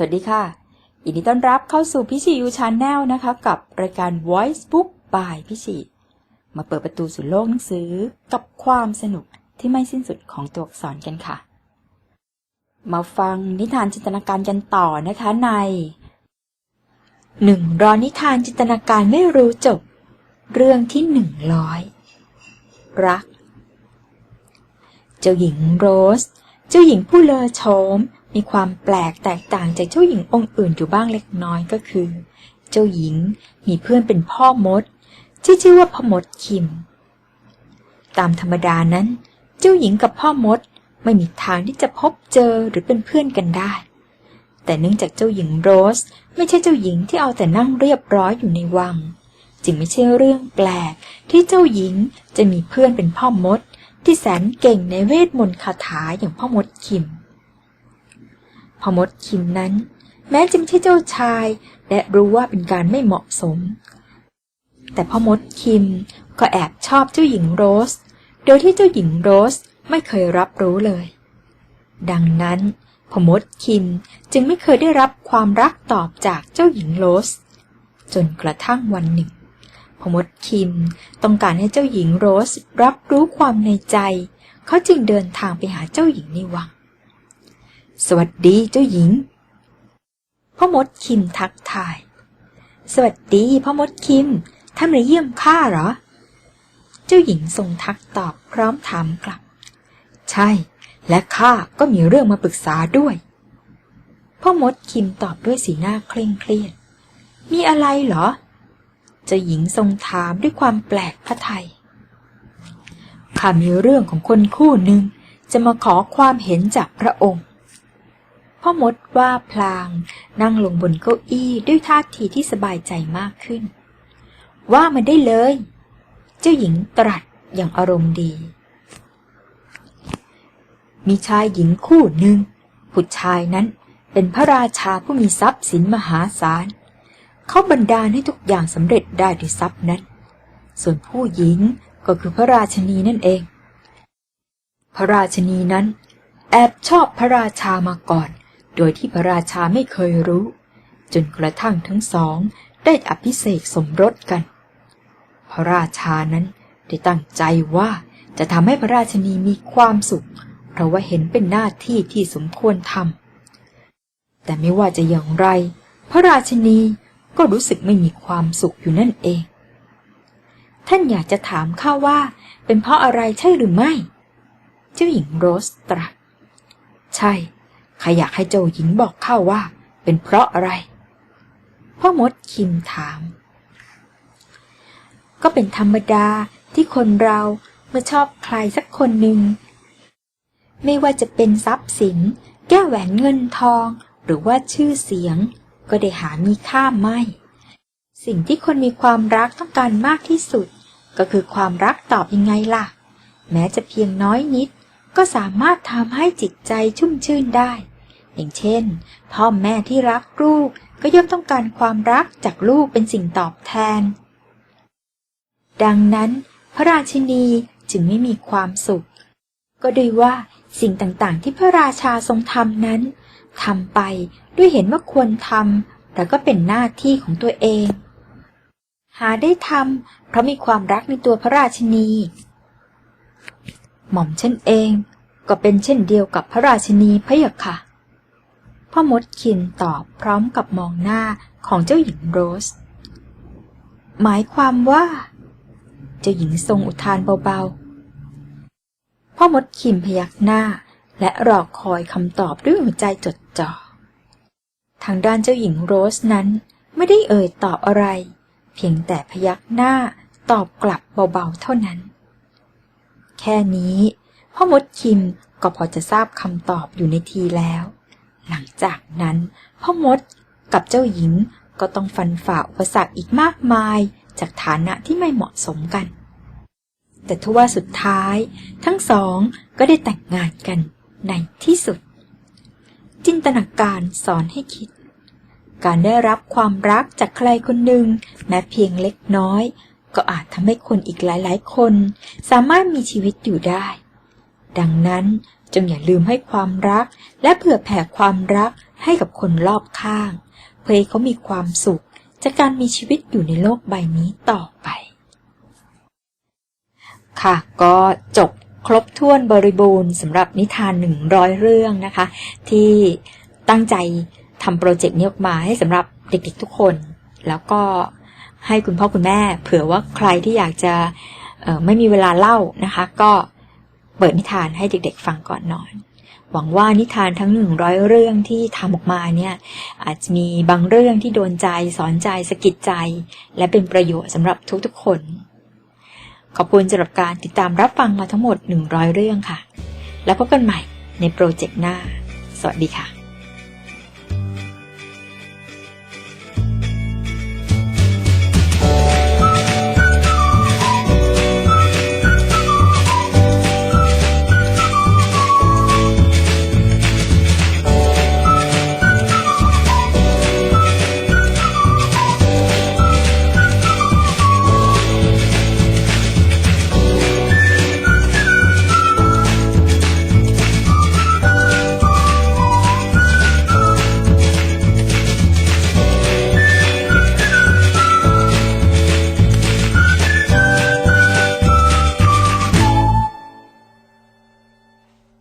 สวัสดีค่ะยินดีต้อนรับเข้าสู่พิชิยูชาแนลนะคะ กับรายการ Voice Book by พิชิมาเปิดประตูสู่โลกหนังสือกับความสนุกที่ไม่สิ้นสุดของตัวอักษรกันค่ะ มาฟังนิทานจินตนาการกันต่อนะคะในหนึ่งรอนิทานจินตนาการไม่รู้จบ เรื่องที่หนึ่งร้อยรัก เจ้าหญิงโรส เจ้าหญิงผู้เลอโฉม มีความแปลกแตกต่างจากเจ้าหญิงองค์อื่นอยู่บ้างเล็กน้อยก็คือ เจ้าหญิงมีเพื่อนเป็นพ่อมด ที่ชื่อว่าพ่อมดคิม ตามธรรมดานั้น เจ้าหญิงกับพ่อมดไม่มีทางที่จะพบเจอหรือเป็นเพื่อนกันได้ แต่เนื่องจากเจ้าหญิงโรส ไม่ใช่เจ้าหญิงที่เอาแต่นั่งเรียบร้อยอยู่ในวัง จึงไม่ใช่เรื่องแปลกที่เจ้าหญิงจะมีเพื่อนเป็นพ่อมด ที่แสนเก่งในเวทมนต์คาถาอย่างพ่อมดคิม พอมดคิมนั้น แม้จะไม่ใช่เจ้าชาย และรู้ว่าเป็นการไม่เหมาะสม แต่พ่อมดคิมก็แอบชอบเจ้าหญิงโรส โดยที่เจ้าหญิงโรสไม่เคยรับรู้เลย ดังนั้นพมดคิมจึงไม่เคยได้รับความรักตอบจากเจ้าหญิงโรส จนกระทั่งวันหนึ่งพมดคิมต้องการให้เจ้าหญิงโรสรับรู้ความในใจ เขาจึงเดินทางไปหาเจ้าหญิงในวัง สวัสดีเจ้าหญิง พ่อมดคิมทักทาย สวัสดีพ่อมดคิมท่านมาเยี่ยมข้าเหรอ เจ้าหญิงทรงทักตอบพร้อมถามกลับ ใช่ และข้าก็มีเรื่องมาปรึกษาด้วย พ่อมดคิมตอบด้วยสีหน้าเคร่งเครียด มีอะไรเหรอ เจ้าหญิงทรงถามด้วยความแปลกพระไทยข้ามีเรื่องของคนคู่หนึ่งจะมาขอความเห็นจากพระองค์ พ่อมดว่าพลาง นั่งลงบนเก้าอี้ด้วยท่าทีที่สบายใจมากขึ้น ว่ามาได้เลย เจ้าหญิงตรัสอย่างอารมณ์ดี มีชายหญิงคู่หนึ่งผู้ชายนั้นเป็นพระราชาผู้มีทรัพย์สินมหาศาล เขาบันดาลให้ทุกอย่างสำเร็จได้ด้วยทรัพย์นั้น ส่วนผู้หญิงก็คือพระราชนีนั่นเอง พระราชนีนั้นแอบชอบพระราชามาก่อน โดยที่พระราชาไม่เคยรู้ จนกระทั่งทั้งสองได้อภิเษกสมรสกัน พระราชานั้นได้ตั้งใจว่าจะทำให้พระราชนีมีความสุข เพราะว่าเห็นเป็นหน้าที่ที่สมควรทำแต่ไม่ว่าจะอย่างไร พระราชนีก็รู้สึกไม่มีความสุขอยู่นั่นเอง ท่านอยากจะถามข้าว่า เป็นเพราะอะไรใช่หรือไม่ เจ้าหญิงโรสตรัสใช่ ข้าอยากให้เจ้าหญิงบอกข้าว่า เป็นเพราะอะไร พ่อมดคิมถาม ก็เป็นธรรมดาที่คนเราเมื่อชอบใครสักคนหนึ่ง ไม่ว่าจะเป็นทรัพย์สิน แก้วแหวนเงินทอง หรือว่าชื่อเสียง ก็ได้หามีค่าไม่ สิ่งที่คนมีความรักต้องการมากที่สุด ก็คือความรักตอบยังไงล่ะ แม้จะเพียงน้อยนิดก็สามารถทำให้จิตใจชุ่มชื่นได้ อย่างเช่น พ่อแม่ที่รักลูกก็ย่อมต้องการความรักจากลูกเป็นสิ่งตอบแทน ดังนั้น พระราชินีจึงไม่มีความสุข ก็ด้วยว่าสิ่งต่างๆ ที่พระราชาทรงทำนั้นทำไปด้วยเห็นว่าควรทำแต่ก็เป็นหน้าที่ของตัวเอง หาได้ทำเพราะมีความรักในตัวพระราชินี หม่อมฉันเอง ก็เป็นเช่นเดียวกับพระราชินีพะยะค่ะ พ่อมดคินตอบพร้อมกับมองหน้าของเจ้าหญิงโรส หมายความว่า เจ้าหญิงทรงอุทานเบาๆ พ่อมดคิมพยักหน้า และรอคอยคำตอบด้วยหัวใจจดจ่อ ทางด้านเจ้าหญิงโรสนั้นไม่ได้เอ่ยตอบอะไร เพียงแต่พยักหน้าตอบกลับเบาๆเท่านั้น แค่นี้ พ่อมดคิมก็พอจะทราบคำตอบอยู่ในทีแล้ว หลังจากนั้น พ่อมดกับเจ้าหญิงก็ต้องฟันฝ่าอุปสรรคอีกมากมาย จากฐานะที่ไม่เหมาะสมกัน แต่ทว่าสุดท้าย ทั้งสองก็ได้แต่งงานกันในที่สุด จินตนาการสอนให้คิด การได้รับความรักจากใครคนหนึ่งแม้เพียงเล็กน้อย ก็อาจทำให้คนอีกหลายๆ คน สามารถมีชีวิตอยู่ได้ ดังนั้น งอย่าลืมให้ความรัก และเผื่อแผ่ความรักให้กับคนรอบข้าง เพื่อให้เขามีความสุข จากการมีชีวิตอยู่ในโลกใบนี้ต่อไป ค่ะก็จบครบถ้วนบริบูรณ์สำหรับนิทาน 100 เรื่องนะคะ ที่ตั้งใจทำโปรเจกต์นี้ออกมาให้สำหรับเด็กๆทุกคน แล้วก็ให้คุณพ่อคุณแม่ เผื่อว่าใครที่อยากจะไม่มีเวลาเล่านะคะ ก็ เปิดนิทานให้เด็กๆฟังก่อนนอน หวังว่านิทานทั้ง 100 เรื่องที่ทำออกมาเนี่ยอาจจะมีบางเรื่องที่โดนใจสอนใจสะกิดใจ และเป็นประโยชน์สำหรับทุกๆคน ขอบคุณสำหรับการติดตามรับฟังมาทั้งหมด 100 เรื่องค่ะ แล้วพบกันใหม่ในโปรเจกต์หน้า สวัสดีค่ะ